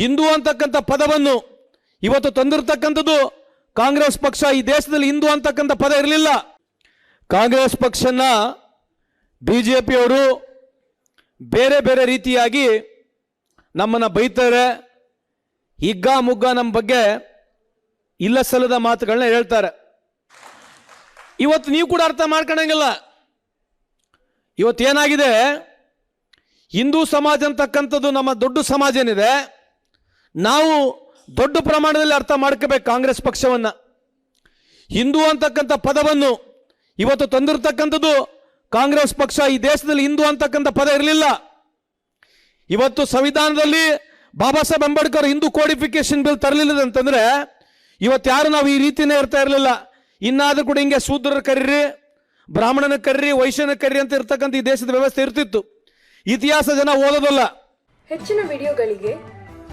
ಹಿಂದೂ ಅಂತಕ್ಕಂಥ ಪದವನ್ನು ಇವತ್ತು ತಂದಿರತಕ್ಕಂಥದ್ದು ಕಾಂಗ್ರೆಸ್ ಪಕ್ಷ. ಈ ದೇಶದಲ್ಲಿ ಹಿಂದೂ ಅಂತಕ್ಕಂಥ ಪದ ಇರಲಿಲ್ಲ. ಕಾಂಗ್ರೆಸ್ ಪಕ್ಷನ ಬಿ ಜೆ ಪಿಯವರು ಬೇರೆ ಬೇರೆ ರೀತಿಯಾಗಿ ನಮ್ಮನ್ನು ಬೈತಾರೆ. ಹಿಗ್ಗ ಮುಗ್ಗ ನಮ್ಮ ಬಗ್ಗೆ ಇಲ್ಲ ಸಲ್ಲದ ಮಾತುಗಳನ್ನ ಹೇಳ್ತಾರೆ. ಇವತ್ತು ನೀವು ಕೂಡ ಅರ್ಥ ಮಾಡ್ಕೊಳಂಗಿಲ್ಲ ಇವತ್ತೇನಾಗಿದೆ? ಹಿಂದೂ ಸಮಾಜ ಅಂತಕ್ಕಂಥದ್ದು ನಮ್ಮ ದೊಡ್ಡ ಸಮಾಜ ಏನಿದೆ? ನಾವು ದೊಡ್ಡ ಪ್ರಮಾಣದಲ್ಲಿ ಅರ್ಥ ಮಾಡ್ಕೋಬೇಕು ಕಾಂಗ್ರೆಸ್ ಪಕ್ಷವನ್ನು. ಹಿಂದೂ ಅಂತಕ್ಕಂಥ ಪದವನ್ನು ಇವತ್ತು ತಂದಿರತಕ್ಕಂಥದ್ದು ಕಾಂಗ್ರೆಸ್ ಪಕ್ಷ. ಈ ದೇಶದಲ್ಲಿ ಹಿಂದೂ ಅಂತಕ್ಕಂಥ ಪದ ಇರಲಿಲ್ಲ. ಇವತ್ತು ಸಂವಿಧಾನದಲ್ಲಿ ಬಾಬಾ ಸಾಹೇಬ್ ಅಂಬೇಡ್ಕರ್ ಹಿಂದೂ ಕೋಡಿಫಿಕೇಶನ್ ಬಿಲ್ ತರಲಿಲ್ಲ ಅಂತಂದ್ರೆ ಇವತ್ತು ಯಾರು ನಾವು ಈ ರೀತಿನೇ ಇರ್ತಾ ಇರಲಿಲ್ಲ. ಇನ್ನಾದ್ರೂ ಕೂಡ ಹಿಂಗೆ ಶೂದ್ರರ ಕರೀರಿ, ಬ್ರಾಹ್ಮಣನ ಕರೀರಿ, ವೈಶ್ಯನ ಕರೀರಿ ಅಂತ ಇರ್ತಕ್ಕಂಥ ಈ ದೇಶದ ವ್ಯವಸ್ಥೆ ಇರ್ತಿತ್ತು. ಇತಿಹಾಸ ಜನ ಓದೋದಲ್ಲ. ಹೆಚ್ಚಿನ ವಿಡಿಯೋಗಳಿಗೆ